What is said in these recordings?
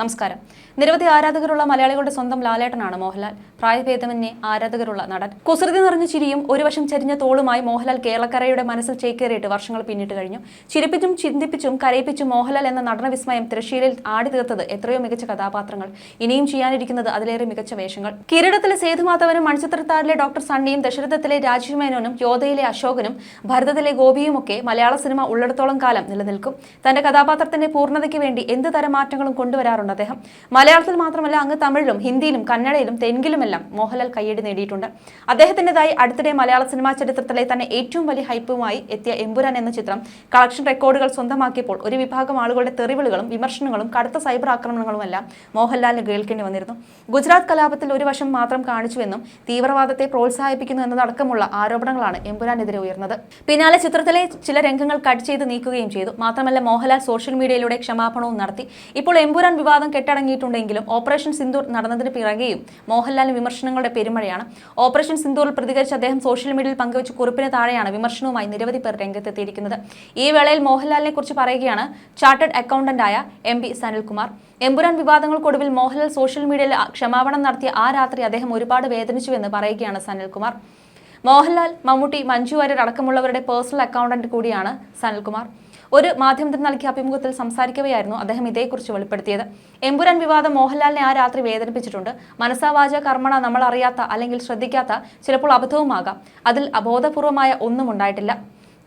നമസ്കാരം. നിരവധി ആരാധകരുള്ള മലയാളികളുടെ സ്വന്തം ലാലേട്ടനാണ് മോഹൻലാൽ. പ്രായഭേദമന്യേ ആരാധകരുള്ള നടൻ. കുസൃതി നിറഞ്ഞ ചിരിയും ഒരു വശം ചരിഞ്ഞ തോളുമായി മോഹൻലാൽ കേരളക്കരയുടെ മനസ്സിൽ ചേക്കേറിയിട്ട് വർഷങ്ങൾ പിന്നിട്ട് കഴിഞ്ഞു. ചിരിപ്പിച്ചും ചിന്തിപ്പിച്ചും കരയിപ്പിച്ചും മോഹൻലാൽ എന്ന നടനവിസ്മയം വിസ്മയം തിരശ്ശീലയിൽ ആടി തീർത്തത് എത്രയോ മികച്ച കഥാപാത്രങ്ങൾ. ഇനിയും ചെയ്യാനിരിക്കുന്നത് അതിലേറെ മികച്ച വേഷങ്ങൾ. കിരീടത്തിലെ സേതുമാധവനും മൺചിത്രത്താറിലെ ഡോക്ടർ സണ്ണിയും ദശരഥത്തിലെ രാജീവ് മേനോനും യോധയിലെ അശോകനും ഭരതത്തിലെ ഗോപിയുമൊക്കെ മലയാള സിനിമ ഉള്ളിടത്തോളം കാലം നിലനിൽക്കും. തന്റെ കഥാപാത്രത്തിന്റെ പൂർണതയ്ക്ക് വേണ്ടി എന്ത് തരം മാറ്റങ്ങളും കൊണ്ടുവരാറുണ്ട് അദ്ദേഹം. മലയാളത്തിൽ മാത്രമല്ല അങ്ങ് തമിഴിലും ഹിന്ദിയിലും കന്നഡയിലും തെലുങ്കിലുമെല്ലാം മോഹൻലാൽ കയ്യടി നേടിയിട്ടുണ്ട്. അദ്ദേഹത്തിന്റെതായി അടുത്തിടെ മലയാള സിനിമാ ചരിത്രത്തിലെ തന്നെ ഏറ്റവും വലിയ ഹൈപ്പുമായി എത്തിയ എമ്പുരാൻ എന്ന ചിത്രം. കളക്ഷൻ റെക്കോർഡുകൾ സ്വന്തമാക്കിയപ്പോൾ ഒരു വിഭാഗം ആളുകളുടെ തെറിവിളികളും വിമർശനങ്ങളും കടുത്ത സൈബർ ആക്രമണങ്ങളുമെല്ലാം മോഹൻലാലിന് കേൾക്കേണ്ടി വന്നിരുന്നു. ഗുജറാത്ത് കലാപത്തിൽ ഒരു വശം മാത്രം കാണിച്ചുവെന്നും തീവ്രവാദത്തെ പ്രോത്സാഹിപ്പിക്കുന്നു എന്നതടക്കമുള്ള ആരോപണങ്ങളാണ് എമ്പുരാനെതിരെ ഉയർന്നത്. പിന്നാലെ ചിത്രത്തിലെ ചില രംഗങ്ങൾ കട്ട് ചെയ്ത് നീക്കുകയും ചെയ്തു. മാത്രമല്ല മോഹൻലാൽ സോഷ്യൽ മീഡിയയിലൂടെ ക്ഷമാപണവും നടത്തി. ഇപ്പോൾ എമ്പുരാൻ വിവാദം കെട്ടടങ്ങിയിട്ടുണ്ടെങ്കിലും ഓപ്പറേഷൻ സിന്ദൂർ നടന്നതിന് പിറകെയും മോഹൻലാലിന് വിമർശനങ്ങളുടെ പെരുമഴയാണ്. ഓപ്പറേഷൻ സിന്ദൂറിൽ പ്രതികരിച്ച് അദ്ദേഹം സോഷ്യൽ മീഡിയയിൽ പങ്കുവച്ച കുറിപ്പിന് താഴെയാണ് വിമർശനവുമായി നിരവധി പേർ രംഗത്തെത്തിയിരിക്കുന്നത്. ഈ വേളയിൽ മോഹൻലാലിനെ കുറിച്ച് പറയുകയാണ് ചാർട്ടേഡ് അക്കൗണ്ടന്റായ എം പി സനിൽകുമാർ. എമ്പുരാൻ വിവാദങ്ങൾക്കൊടുവിൽ മോഹൻലാൽ സോഷ്യൽ മീഡിയയിൽ ക്ഷമാപണം നടത്തിയ ആ രാത്രി അദ്ദേഹം ഒരുപാട് വേദനിച്ചുവെന്ന് പറയുകയാണ് സനിൽകുമാർ. മോഹൻലാൽ മമ്മൂട്ടി മഞ്ജു വാര്യർ അടക്കമുള്ളവരുടെ പേഴ്സണൽ അക്കൗണ്ടന്റ് കൂടിയാണ് സനൽകുമാർ. ഒരു മാധ്യമത്തിന് നൽകിയ അഭിമുഖത്തിൽ സംസാരിക്കവെയായിരുന്നു അദ്ദേഹം ഇതേക്കുറിച്ച് വെളിപ്പെടുത്തിയത്. എമ്പുരാൻ വിവാദം മോഹൻലാലിനെ ആ രാത്രി വേദനിപ്പിച്ചിട്ടുണ്ട്. മനസ്സാവാച കർമ്മണ നമ്മൾ അറിയാത്ത അല്ലെങ്കിൽ ശ്രദ്ധിക്കാത്ത ചിലപ്പോൾ അബദ്ധവുമാകാം. അതിൽ അബോധപൂർവമായ ഒന്നും ഉണ്ടായിട്ടില്ല.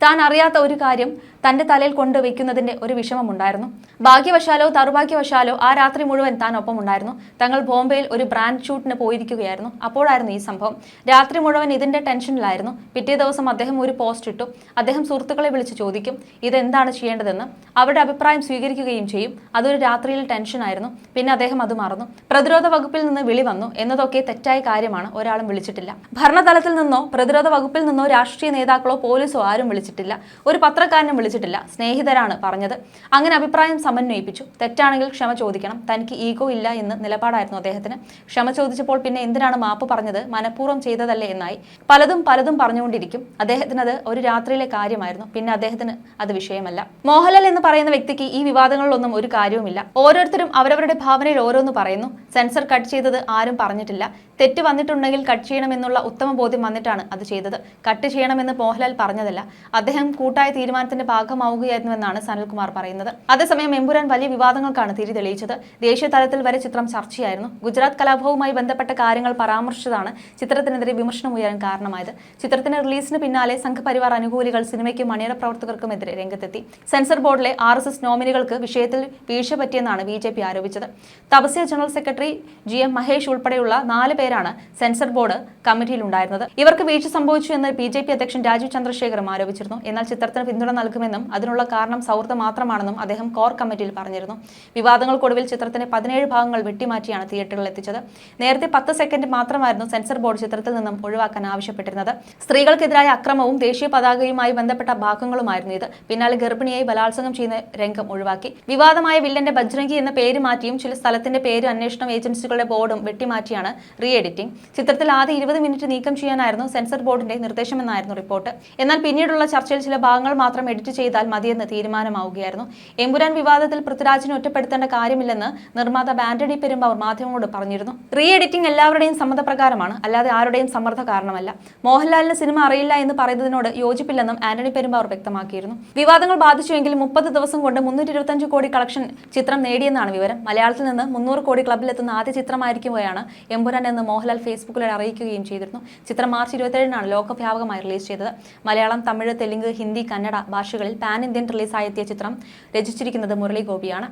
താൻ അറിയാത്ത ഒരു കാര്യം തന്റെ തലയിൽ കൊണ്ട് വെക്കുന്നതിന്റെ ഒരു വിഷമമുണ്ടായിരുന്നു. ഭാഗ്യവശാലോ ദൗർഭാഗ്യവശാലോ ആ രാത്രി മുഴുവൻ താൻ ഒപ്പം ഉണ്ടായിരുന്നു തങ്ങൾ ബോംബെയിൽ ഒരു ബ്രാൻഡ് ഷൂട്ടിന് പോയിരിക്കുകയായിരുന്നു. അപ്പോഴായിരുന്നു ഈ സംഭവം. രാത്രി മുഴുവൻ ഇതിന്റെ ടെൻഷനിലായിരുന്നു. പിറ്റേ ദിവസം അദ്ദേഹം ഒരു പോസ്റ്റ് ഇട്ടു. അദ്ദേഹം സുഹൃത്തുക്കളെ വിളിച്ച് ചോദിക്കും ഇതെന്താണ് ചെയ്യേണ്ടതെന്ന്? അവരുടെ അഭിപ്രായം സ്വീകരിക്കുകയും ചെയ്യും. അതൊരു രാത്രിയിൽ ടെൻഷനായിരുന്നു. പിന്നെ അദ്ദേഹം അത് മറന്നു. പ്രതിരോധ വകുപ്പിൽ നിന്ന് വിളി വന്നു. എന്നതൊക്കെ തെറ്റായ കാര്യമാണ്. ഒരാളും വിളിച്ചിട്ടില്ല. ഭരണതലത്തിൽ നിന്നോ പ്രതിരോധ വകുപ്പിൽ നിന്നോ രാഷ്ട്രീയ നേതാക്കളോ പോലീസോ ആരും വിളിച്ചിട്ടില്ല. ഒരു പത്രക്കാരനും വിളിച്ചിട്ടില്ല സ്നേഹിതരാണ് പറഞ്ഞത്. അങ്ങനെ അഭിപ്രായം സമന്വയിപ്പിച്ചു. തെറ്റാണെങ്കിൽ ക്ഷമ ചോദിക്കണം. തനിക്ക് ഈഗോ ഇല്ല എന്ന് നിലപാടായിരുന്നു അദ്ദേഹത്തിന്. ക്ഷമ ചോദിച്ചപ്പോൾ പിന്നെ എന്തിനാണ് മാപ്പ് പറഞ്ഞത്? മനഃപൂർവം ചെയ്തതല്ലേ എന്നായി. പലതും പലതും പറഞ്ഞുകൊണ്ടിരിക്കും. അദ്ദേഹത്തിന് അത് ഒരു രാത്രിയിലെ കാര്യമായിരുന്നു. പിന്നെ അദ്ദേഹത്തിന് അത് വിഷയമല്ല. മോഹൻലാൽ എന്ന് പറയുന്ന വ്യക്തിക്ക് ഈ വിവാദങ്ങളിലൊന്നും ഒരു കാര്യവുമില്ല. ഓരോരുത്തരും അവരവരുടെ ഭാവനയിൽ ഓരോന്ന് പറയുന്നു. സെൻസർ കട്ട് ചെയ്തത് ആരും പറഞ്ഞിട്ടില്ല. തെറ്റ് വന്നിട്ടുണ്ടെങ്കിൽ കട്ട് ചെയ്യണമെന്നുള്ള ഉത്തമ ബോധ്യം വന്നിട്ടാണ് അത് ചെയ്തത്. കട്ട് ചെയ്യണമെന്ന് മോഹൻലാൽ പറഞ്ഞതല്ല. അദ്ദേഹം കൂട്ടായ തീരുമാനത്തിന്റെ ഭാഗമാവുകയായിരുന്നുവെന്നാണ് സനൽകുമാർ പറയുന്നത്. അതേസമയം എമ്പുരാൻ വലിയ വിവാദങ്ങൾക്കാണ് തിരി തെളിയിച്ചത്. ദേശീയ തലത്തിൽ വരെ ചിത്രം ചർച്ചയായിരുന്നു. ഗുജറാത്ത് കലാഭവുമായി ബന്ധപ്പെട്ട കാര്യങ്ങൾ പരാമർശിച്ചതാണ് ചിത്രത്തിനെതിരെ വിമർശനം ഉയരാൻ കാരണമായത്. ചിത്രത്തിന്റെ റിലീസിന് പിന്നാലെ സംഘപരിവാർ അനുകൂലികൾ സിനിമയ്ക്കും മണിയറ പ്രവർത്തകർക്കുമെതിരെ രംഗത്തെത്തി. സെൻസർ ബോർഡിലെ ആർ എസ് എസ് നോമിനികൾക്ക് വിഷയത്തിൽ വീഴ്ച പറ്റിയെന്നാണ് B J P ആരോപിച്ചത്. Thapasya general secretary G M Mahesh ഉൾപ്പെടെയുള്ള നാല് പേരാണ് സെൻസർ ബോർഡ് കമ്മിറ്റിയിൽ ഉണ്ടായിരുന്നത് ഇവർക്ക് വീഴ്ച സംഭവിച്ചു എന്ന് ബി ജെ പി അധ്യക്ഷൻ രാജീവ് ചന്ദ്രശേഖറും ആരോപിച്ചിരുന്നു. എന്നാൽ ചിത്രത്തിന് പിന്തുണ നൽകുമെന്നും അതിനുള്ള കാരണം സൗഹൃദം മാത്രമാണെന്നും അദ്ദേഹം കോർ കമ്മിറ്റിയിൽ പറഞ്ഞിരുന്നു. വിവാദങ്ങൾക്കൊടുവിൽ ചിത്രത്തിന് പതിനേഴ് ഭാഗങ്ങൾ വെട്ടിമാറ്റിയാണ് തിയേറ്ററിൽ എത്തിച്ചത്. നേരത്തെ പത്ത് സെക്കൻഡ് മാത്രമായിരുന്നു സെൻസർ ബോർഡ് ചിത്രത്തിൽ നിന്നും ഒഴിവാക്കാൻ ആവശ്യപ്പെട്ടിരുന്നത്. സ്ത്രീകൾക്കെതിരായ അക്രമവും ദേശീയ പതാകയുമായി ബന്ധപ്പെട്ട ഭാഗങ്ങളുമായിരുന്നു ഇത്. പിന്നാലെ ഗർഭിണിയായി ബലാത്സംഗം ചെയ്യുന്ന രംഗം ഒഴിവാക്കി. വിവാദമായ വില്ലന്റെ ബജ്രംഗി എന്ന പേര് മാറ്റിയും ചില സ്ഥലത്തിന്റെ പേര് അന്വേഷണം ഏജൻസികളുടെ ബോർഡും വെട്ടിമാറ്റിയാണ്. റീ എഡിറ്റിംഗ് ചിത്രത്തിൽ ആദ്യ ഇരുപത് മിനിറ്റ് നീക്കം ചെയ്യാനായിരുന്നു സെൻസർ ബോർഡിന്റെ നിർദ്ദേശമെന്നായിരുന്നു റിപ്പോർട്ട്. എന്നാൽ പിന്നീടുള്ള ചർച്ചയിൽ ചില ഭാഗങ്ങൾ മാത്രം എഡിറ്റ് ചെയ്താൽ മതിയെന്ന് തീരുമാനമാവുകയായിരുന്നു. എമ്പുരാൻ വിവാദത്തിൽ പൃഥ്വിരാജിനെ ഒറ്റപ്പെടുത്തേണ്ട കാര്യമില്ലെന്ന് നിർമ്മാതാവ് ആന്റണി പെരുമ്പാവൂർ മാധ്യമങ്ങളോട് പറഞ്ഞിരുന്നു. റീ എഡിറ്റിംഗ് എല്ലാവരുടെയും സമ്മതപ്രകാരമാണ് അല്ലാതെ ആരുടെയും സമ്മർദ്ദ കാരണമല്ല. മോഹൻലാലിന് സിനിമ അറിയില്ല എന്ന് പറയുന്നതിനോട് യോജിപ്പില്ലെന്നും ആന്റണി പെരുമ്പാവൂർ വ്യക്തമാക്കിയിരുന്നു. വിവാദങ്ങൾ ബാധിച്ചുവെങ്കിൽ മുപ്പത് ദിവസം കൊണ്ട് മുന്നൂറ്റി കോടി കളക്ഷൻ ചിത്രം നേടിയെന്നാണ് വിവരം. മലയാളത്തിൽ നിന്ന് മുന്നൂറ് കോടി ക്ലബിലെത്തുന്ന ആദ്യ ചിത്രമായിരിക്കുമ്പോഴാണ് എമ്പുരാൻ എന്ന് മോഹൻലാൽ ഫേസ്ബുക്കിലൂടെ അറിയിക്കുകയും ചെയ്തിരുന്നു. ചിത്രം മാർച്ച് ഇരുപത്തേഴിനാണ് ലോകവ്യാപകമായി റിലീസ് ചെയ്തത്. മലയാളം തമിഴ് തെലുങ്ക് ഹിന്ദി കന്നഡ ഭാഷകളിൽ പാൻ ഇന്ത്യൻ റിലീസായെത്തിയ ചിത്രം രചിച്ചിരിക്കുന്നത് മുരളി ഗോപിയാണ്.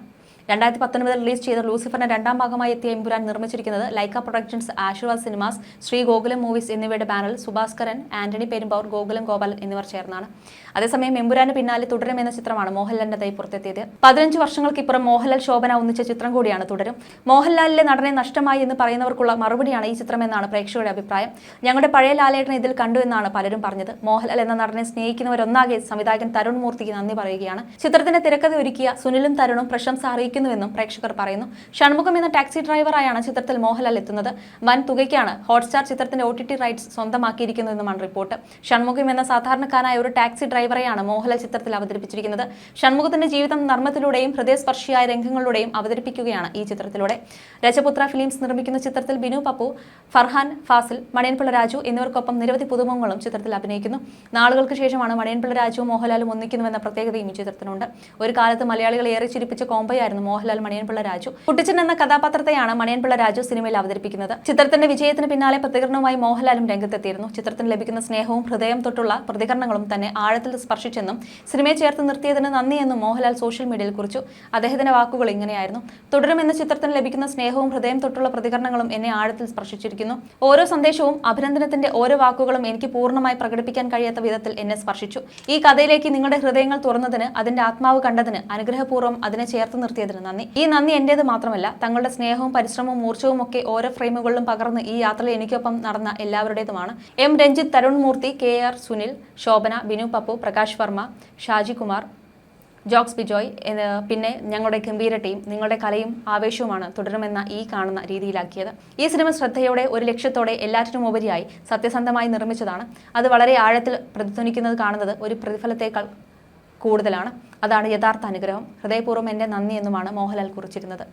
രണ്ടായിരത്തി പത്തൊൻപതിൽ റിലീസ് ചെയ്ത ലൂസിഫറിന്റെ രണ്ടാം ഭാഗമായി എത്തിയ എമ്പുരാൻ നിർമ്മിച്ചിരിക്കുന്നത് Lyca productions Aashirvad cinemas Sree Gokulam movies എന്നിവയുടെ ബാനറിൽ സുഭാസ്കരൻ ആന്റണി പെരുമ്പാവൂർ ഗോകുലം ഗോപാലൻ എന്നിവർ ചേർന്നാണ്. അതേസമയം എമ്പുരാന് പിന്നാലെ തുടരും എന്ന ചിത്രമാണ് മോഹൻലാലിന്റെതായി പുറത്തെത്തിയത്. പതിനഞ്ച് വർഷങ്ങൾക്കിപ്പുറം മോഹൻലാൽ ശോഭന ഒന്നിച്ച ചിത്രം കൂടിയാണ് തുടരും. മോഹൻലാലിലെ നടനെ നഷ്ടമായി എന്ന് പറയുന്നവർക്കുള്ള മറുപടിയാണ് ഈ ചിത്രം എന്നാണ് പ്രേക്ഷകരുടെ അഭിപ്രായം. ഞങ്ങളുടെ പഴയ ലാലേട്ടനെ ഇതിൽ കണ്ടു എന്നാണ് പലരും പറഞ്ഞത്. മോഹൻലാൽ എന്ന നടനെ സ്നേഹിക്കുന്നവരൊന്നാകെ സംവിധായകൻ തരുൺ മൂർത്തിക്ക് നന്ദി പറയുകയാണ്. ചിത്രത്തിന്റെ തിരക്കഥ ഒരുക്കിയ സുനിലും തരുണും പ്രശംസ അറിയിക്കും ഒന്നിക്കുന്നുവെന്നും പ്രേക്ഷകർ പറയുന്നു. ഷൺമുഖം എന്ന ടാക്സി ഡ്രൈവറായാണ് ചിത്രത്തിൽ മോഹൻലാൽ എത്തുന്നത്. വൻ തുകയ്ക്കാണ് ഹോട്ട്സ്റ്റാർ ചിത്രത്തിന്റെ ഒ ടി ടി റൈറ്റ്സ് സ്വന്തമാക്കിയിരിക്കുന്നതെന്നുമാണ് റിപ്പോർട്ട്. ഷൺമുഖം എന്ന സാധാരണക്കാരനായ ഒരു ടാക്സി ഡ്രൈവറെയാണ് മോഹൻലാൽ ചിത്രത്തിൽ അവതരിപ്പിച്ചിരിക്കുന്നത്. ഷൺമുഖത്തിന്റെ ജീവിതം നർമ്മത്തിലൂടെയും ഹൃദയസ്പർശിയായ രംഗങ്ങളിലൂടെയും അവതരിപ്പിക്കുകയാണ് ഈ ചിത്രത്തിലൂടെ. രജപുത്ര ഫിലിംസ് നിർമ്മിക്കുന്ന ചിത്രത്തിൽ ബിനു പപ്പു ഫർഹാൻ ഫാസിൽ മണിയൻപിള്ള രാജു എന്നിവർക്കൊപ്പം നിരവധി പുതുമുഖങ്ങളും ചിത്രത്തിൽ അഭിനയിക്കുന്നു. നാളുകൾക്ക് ശേഷമാണ് മണിയൻപിള്ള രാജുവും മോഹൻലാലും ഒന്നിക്കുന്നുവെന്ന പ്രത്യേകതയും ഈ ചിത്രത്തിനുണ്ട്. ഒരു കാലത്ത് മലയാളികൾ ഏറെ ചിരിപ്പിച്ച കോമ്പയായിരുന്നു മോഹൻലാൽ മണിയൻപിള്ള രാജു. കുട്ടിച്ചൻ എന്ന കഥാപാത്രത്തെയാണ് മണിയൻപിള്ള രാജു സിനിമയിൽ അവതരിപ്പിക്കുന്നത്. ചിത്രത്തിന്റെ വിജയത്തിന് പിന്നാലെ പ്രതികരണവുമായി മോഹൻലാലും രംഗത്തെത്തിയിരുന്നു. ചിത്രത്തിന് ലഭിക്കുന്ന സ്നേഹവും ഹൃദയം തൊട്ടുള്ള പ്രതികരണങ്ങളും തന്നെ ആഴത്തിൽ സ്പർശിച്ചെന്നും സിനിമയെ ചേർത്ത് നിർത്തിയതിന് നന്ദിയെന്നും മോഹൻലാൽ സോഷ്യൽ മീഡിയയിൽ കുറിച്ചു. അദ്ദേഹത്തിന്റെ വാക്കുകൾ ഇങ്ങനെയായിരുന്നു. തുടരും എന്ന ചിത്രത്തിന് ലഭിക്കുന്ന സ്നേഹവും ഹൃദയം തൊട്ടുള്ള പ്രതികരണങ്ങളും എന്നെ ആഴത്തിൽ സ്പർശിച്ചിരിക്കുന്നു. ഓരോ സന്ദേശവും അഭിനന്ദനത്തിന്റെ ഓരോ വാക്കുകളും എനിക്ക് പൂർണമായി പ്രകടിപ്പിക്കാൻ കഴിയാത്ത വിധത്തിൽ എന്നെ സ്പർശിച്ചു. ഈ കഥയിലേക്ക് നിങ്ങളുടെ ഹൃദയങ്ങൾ തുറന്നതിന് അതിന്റെ ആത്മാവ് കണ്ടതിന് അനുഗ്രഹപൂർവം അതിനെ ചേർത്ത് നിർത്തിയതിന് നന്ദി. ഈ നന്ദി എന്റേത് മാത്രമല്ല തങ്ങളുടെ സ്നേഹവും പരിശ്രമവും ഊർജവും ഒക്കെ ഓരോ ഫ്രെയിമുകളിലും പകർന്ന് ഈ യാത്രയിൽ എനിക്കൊപ്പം നടന്ന എല്ലാവരുടേതുമാണ്. M. Ranjith Tharun Moorthy K. R. Sunil Shobana Binu Pappu Prakash Varma Shaji Kumar Jakes Bejoy പിന്നെ ഞങ്ങളുടെ ഗംഭീര ടീം. നിങ്ങളുടെ കലയും ആവേശവുമാണ് തുടരുമെന്ന ഈ കാണുന്ന രീതിയിലാക്കിയത്. ഈ സിനിമ ശ്രദ്ധയോടെ ഒരു ലക്ഷ്യത്തോടെ എല്ലാറ്റിനും ഉപരിയായി സത്യസന്ധമായി നിർമ്മിച്ചതാണ്. അത് വളരെ ആഴത്തിൽ പ്രതിധ്വനിക്കുന്നത് കാണുന്നത് ഒരു പ്രതിഫലത്തേക്കാൾ കൂടുതലാണ്. അതാണ് യഥാർത്ഥ അനുഗ്രഹം. ഹൃദയപൂർവം എന്റെ നന്ദി എന്നുമാണ് മോഹൻലാൽ കുറിച്ചിരുന്നത്.